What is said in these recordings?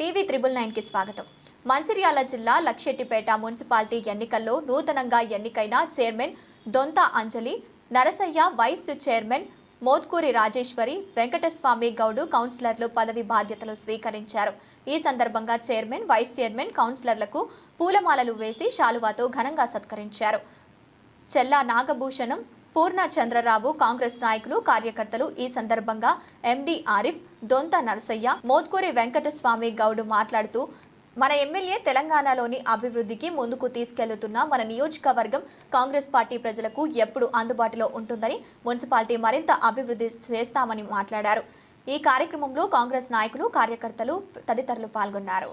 TV triple నైన్కి స్వాగతం. మంచిర్యాల జిల్లా లక్షెట్టిపేట మున్సిపాలిటీ ఎన్నికల్లో నూతనంగా ఎన్నికైన chairman Donta Anjali Narasaiah vice chairman Motkuri Rajeshwari Venkataswamy Goud కౌన్సిలర్లు పదవి బాధ్యతలు స్వీకరించారు. ఈ సందర్భంగా చైర్మన్ వైస్ చైర్మన్ కౌన్సిలర్లకు పూలమాలలు వేసి శాలువాతో ఘనంగా సత్కరించారు. చెల్లా నాగభూషణం పూర్ణ చంద్రరావు కాంగ్రెస్ నాయకులు కార్యకర్తలు ఈ సందర్భంగా ఎండి ఆరిఫ్ దొంత నరసయ్య మోత్కూరి వెంకటస్వామి గౌడ్ మాట్లాడుతూ మన ఎమ్మెల్యే తెలంగాణలోని అభివృద్ధికి ముందుకు తీసుకెళ్తున్న మన నియోజకవర్గం కాంగ్రెస్ పార్టీ ప్రజలకు ఎప్పుడు అందుబాటులో ఉంటుందని మున్సిపాలిటీ మరింత అభివృద్ధి చేస్తామని మాట్లాడారు. ఈ కార్యక్రమంలో కాంగ్రెస్ నాయకులు కార్యకర్తలు తదితరులు పాల్గొన్నారు.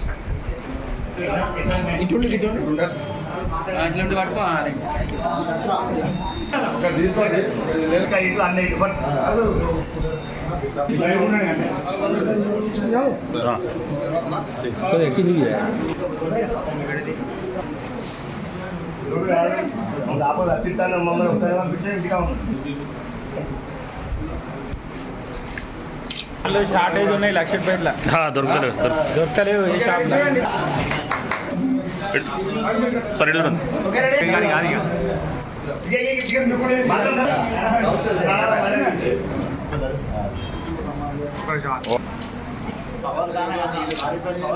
ఇటు ఇటు ఇట్లా పట్టుకో ఇంకా ఇటు అన్న ఇటు పట్టు. చూడు కాదు, లోపల తప్పిస్తాను మమ్మల్ని ఒకసారి పంపిస్తే ఇంటికా షార్టేజ్ ఉన్నాయి లక్షపేట్ల हाँ దొరకలేదు దొరక- దొరకలేవు ఏ షాప్ సరే ఇటు రండి.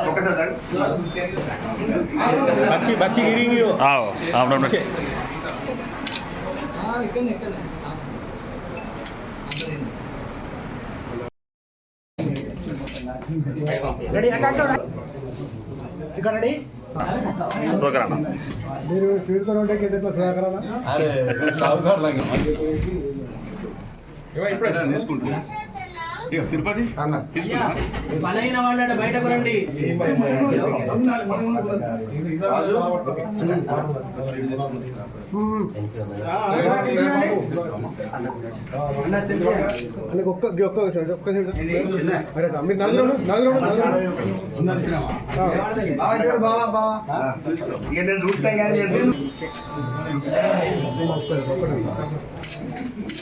ఒకసారి బచ్చి బచ్చి గిరింగి आओ आप लोग రెడీ ఇక్కడ రెడీ సోకరణ మీరు స్వీట్ రోడ్డే ఎట్లా సోకరణ ఇప్పుడు. తీసుకుంటున్నాను తిరుపతి పనైన వాళ్ళ బయటకు రండి ఒక్క ఒక్క ఒక్క మీరు నలుగురు నలుగురు నేను రూట్ కానీ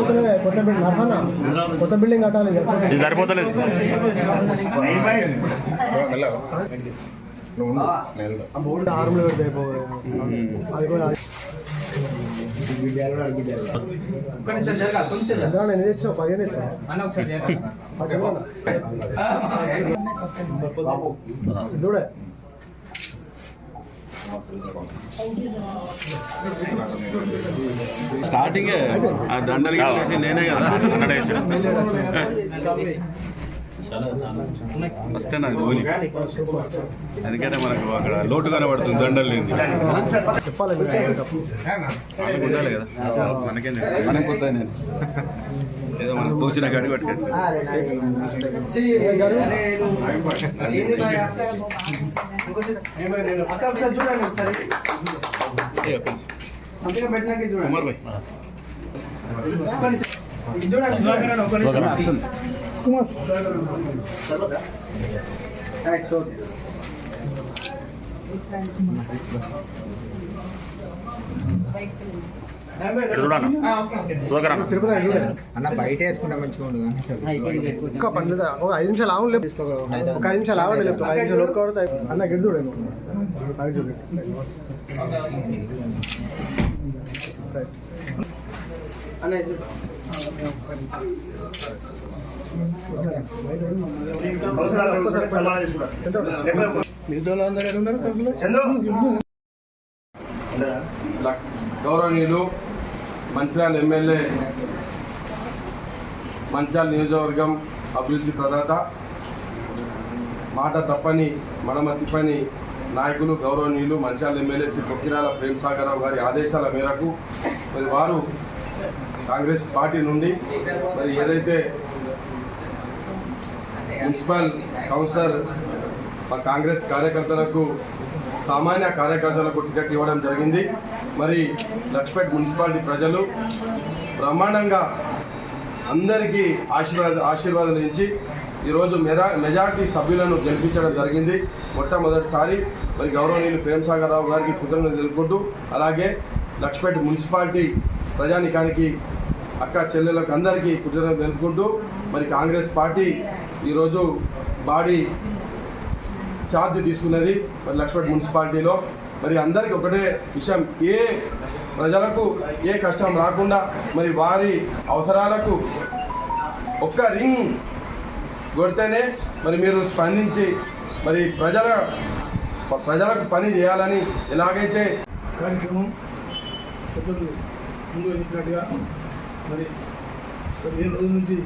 సరిపోతలే కొత్త బిల్డింగ్ నర్సన్న కొత్త బిల్డింగ్ కట్టాలి ఇది సరిపోతలేదు బోర్డు ఆరులో పెడితే అయిపోవాలి. అది కూడా ఎంత ఎన్ని తెచ్చినావు పదిహేను తెచ్చినావు చూడే స్టార్టింగ్ ఆ దండలు గిట్ల నేనే కదా హండ్రెడ్ వేసాను. ఫస్ట్ నాకు ధోని ఎందుకంటే మనకు అక్కడ లోటు కనబడుతుంది దండలు మనకు ఉండాలి కదా. మనకేం? మనకు కొత్త నేను. ఏదో మనకు తోచిన గడి పట్టుకోండి. చూడండి. కుమార్ అన్న బయట వేసుకుంటే మంచిగా ఉండదు ఇంకా లేదా? ఒక ఐదు నిమిషాలు ఆవును లేపు. ఒక ఐదు నిమిషాలు ఆవండి లేపు. ఒక ఐదు నిమిషాలు లోటు అన్న గిడి చూడండి అన్న గౌరవనీయులు మంచిర్యాల ఎమ్మెల్యే మంచాల నియోజకవర్గం అభివృద్ధి ప్రదాత మాట తప్పని మడమ తిప్పని నాయకులు గౌరవనీయులు మంచాల ఎమ్మెల్యే శ్రీ పొక్కిరాల ప్రేమ్ గారి ఆదేశాల మేరకు మరి వారు కాంగ్రెస్ పార్టీ నుండి మరి ఏదైతే మున్సిపల్ కౌన్సిలర్ మా కాంగ్రెస్ కార్యకర్తలకు సామాన్య కార్యకర్తలకు టికెట్ ఇవ్వడం జరిగింది. మరి లక్ష్పేట్ మున్సిపాలిటీ ప్రజలు బ్రహ్మాండంగా అందరికీ ఆశీర్వాద ఆశీర్వాదాలు ఇచ్చి ఈరోజు మెరా మెజార్టీ సభ్యులను గెలిపించడం జరిగింది. మొట్టమొదటిసారి మరి గౌరవనీయులు ప్రేమ్ సాగర్ రావు గారికి కృతజ్ఞతలు తెలుపుకుంటూ అలాగే లక్ష్పేట మున్సిపాలిటీ ప్రజానికానికి అక్క చెల్లెలకు అందరికీ కృతజ్ఞతలు తెలుపుకుంటూ మరి కాంగ్రెస్ పార్టీ ఈరోజు బాడీ ఛార్జ్ తీసుకున్నది మరి లక్ష్మణ్ మున్సిపాలిటీలో. మరి అందరికీ ఒకటే విషయం ఏ ప్రజలకు ఏ కష్టం రాకుండా మరి వారి అవసరాలకు ఒక్క రింగ్ కొడితేనే మరి మీరు స్పందించి మరి ప్రజల ప్రజలకు పని చేయాలని ఎలాగైతే కార్యక్రమం ముందు చెప్పినట్టుగా మరి పదిహేను రోజుల నుంచి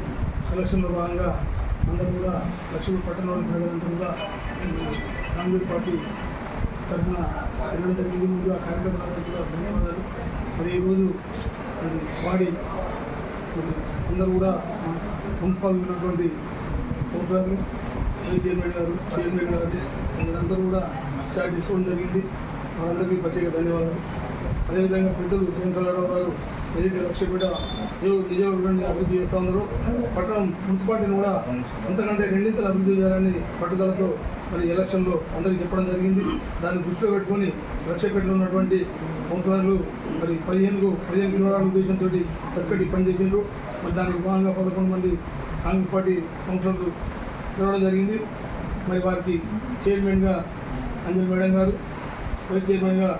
ఎలక్షన్లో భాగంగా అందరూ కూడా లక్ష్మీ పట్టణంలోని ప్రజలంతా కూడా కాంగ్రెస్ పార్టీ తరఫున వెళ్ళడం జరిగింది. ముందుగా కార్యక్రమాలకు కూడా ధన్యవాదాలు. మరి ఈరోజు మరి వాడి అందరూ కూడా మున్సిపాల్ ఉన్నటువంటి కౌన్సిలర్లు చైర్మన్ గారు చైర్మన్ గారు వీరందరూ కూడా చార్జ్ తీసుకోవడం జరిగింది. వారందరికీ ప్రత్యేక ధన్యవాదాలు. అదేవిధంగా పెద్దలు వెంకటరావు గారు ఏదైతే లక్ష్యపేట నిజవర్గాన్ని అభివృద్ధి చేస్తూ ఉన్నారో పట్టణం మున్సిపాలిటీని కూడా అంతకంటే రెండింతలు అభివృద్ధి చేయాలని పట్టుదలతో మరి ఎలక్షన్లో అందరికీ చెప్పడం జరిగింది. దాన్ని దృష్టిలో పెట్టుకొని లక్ష్యపేటలో ఉన్నటువంటి కౌన్సిలర్లు మరి పదిహేను పదిహేను కిలోమీటర్ల ఉద్దేశంతో చక్కటి పనిచేసిండ్రు మరి దానికి భాగంగా పదకొండు మంది కాంగ్రెస్ పార్టీ కౌన్సిలర్లు పిలవడం జరిగింది. మరి వారికి చైర్మన్గా అంజలి మేడం గారు వైస్ చైర్మన్గా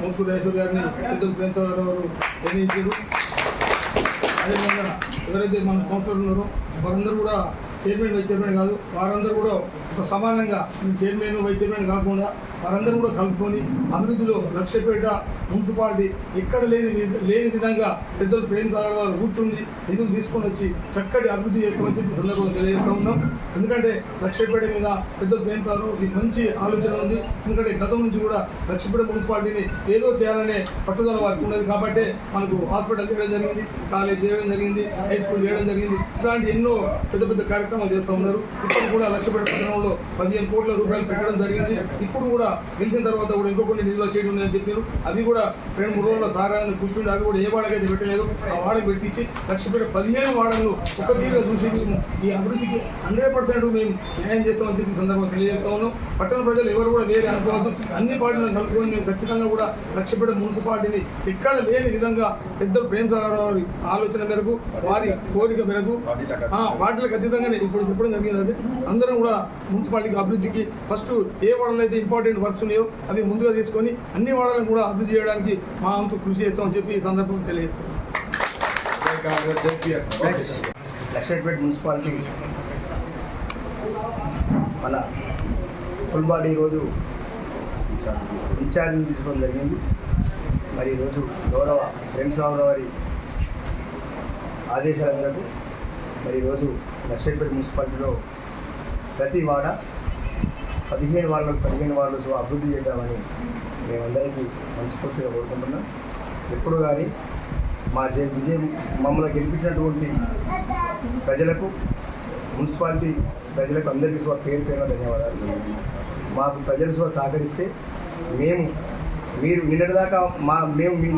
ముంపు రాజేశ్వర్ గారిని పెద్దలు ప్రేమరావు నిర్ణయించారు అదేవిధంగా ఎవరైతే మన కౌన్సిలర్ ఉన్నారో వారందరూ కూడా చైర్మన్ వైస్ చైర్మన్ కాదు వారందరూ కూడా ఒక సమానంగా చైర్మన్ వైస్ చైర్మన్ కాకుండా వారందరూ కూడా కలుపుకొని అభివృద్ధిలో లక్ష్యపేట మున్సిపాలిటీ ఎక్కడ లేని లేని విధంగా పెద్దలు ప్రేమ గారు కూర్చుండి నిధులు తీసుకొని వచ్చి చక్కటి అభివృద్ధి చేస్తామని చెప్పి సందర్భంగా తెలియజేస్తూ ఉన్నాం. ఎందుకంటే లక్ష్యపేట మీద పెద్దలు ప్రేమ గారు ఇది మంచి ఆలోచన ఉంది. ఎందుకంటే గతం నుంచి కూడా లక్ష్యపేట మున్సిపాలిటీని ఏదో చేయాలనే పట్టుదల వారికి ఉన్నది. కాబట్టి మనకు హాస్పిటల్ చేయడం జరిగింది కాలేజ్ చేయడం జరిగింది హై స్కూల్ చేయడం జరిగింది. ఇట్లాంటి ఎన్నో పెద్ద పెద్ద కార్యక్రమాలు చేస్తూ ఉన్నారు. ఇప్పుడు కూడా లక్ష్యపేట పట్టణంలో పదిహేను కోట్ల రూపాయలు పెట్టడం జరిగింది. ఇప్పుడు కూడా గెలిచిన తర్వాత కూడా ఇంకో కొన్ని నిధులు చేయడం ఉన్నాయని చెప్పారు. అవి కూడా రెండు మూడు రోజుల సారాన్ని కూర్చుండి అవి కూడా ఏ వాడకైతే పెట్టలేదు. ఆ వాడకి పెట్టించి లక్ష్యపేట పదిహేను వాడలు ఒక తీరుగా చూసి ఈ అభివృద్ధికి హండ్రెడ్ పర్సెంట్ మేము న్యాయం చేస్తామని చెప్పి సందర్భంగా తెలియజేస్తా ఉన్నాం. పట్టణ ప్రజలు ఎవరు కూడా వేరే అనుకోవద్దు. అన్ని పార్టీలను కలుపుకొని మేము ఖచ్చితంగా కూడా లక్ష్యపేట మున్సిపాలిటీని ఎక్కడ లేని విధంగా పెద్ద ప్రేమ ఆలోచన మేరకు వారి కోరిక మేరకు వాటిలకు అతీతంగానే ఇప్పుడు చెప్పడం జరిగింది. అది అందరం కూడా మున్సిపాలిటీకి అభివృద్ధికి ఫస్ట్ ఏ వాడలో అయితే ఇంపార్టెంట్ వర్క్స్ ఉన్నాయో అవి ముందుగా తీసుకొని అన్ని వాడలను కూడా అభివృద్ధి చేయడానికి మా వంతు కృషి చేస్తామని చెప్పి ఈ సందర్భంగా తెలియజేస్తాం. లక్షపేట మున్సిపాలిటీ మన ఫుల్ బాడీ ఈరోజు ఇన్ఛార్జ్ తీసుకోవడం జరిగింది. మరి ఈరోజు గౌరవ ప్రేమస్వామి వారి ఆదేశాల మేరకు మరి ఈరోజు లక్షపేట మున్సిపాలిటీలో ప్రతి వాడ పదిహేను వాళ్ళకు పదిహేను వార్డులు అభివృద్ధి చేద్దామని మేమందరికీ మనస్ఫూర్తిగా కోరుకుంటున్నాం. ఎప్పుడు కానీ మా జయ విజయం మమ్మల్ని గెలిపించినటువంటి ప్రజలకు మున్సిపాలిటీ ప్రజలకు అందరికీ స్వ పేరు పేరున ధన్యవాదాలు. మాకు ప్రజలు స్వ సహకరిస్తే మేము మీరు నిన్నటిదాకా మా మేము మీ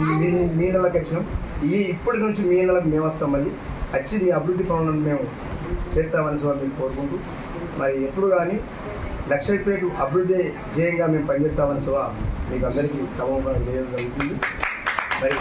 మీ వచ్చినాం. ఈ ఇప్పటి నుంచి మీ నెలకు మేము వస్తాం మళ్ళీ. వచ్చి అభివృద్ధి పనులను మేము చేస్తామని స్వ మీరు కోరుకుంటూ మరి ఎప్పుడు కానీ లక్షపేట అభివృద్ధి జయంగా మేము పనిచేస్తామని సువా మీకు అందరికీ సమూహంగా తెలియడం జరుగుతుంది. మరి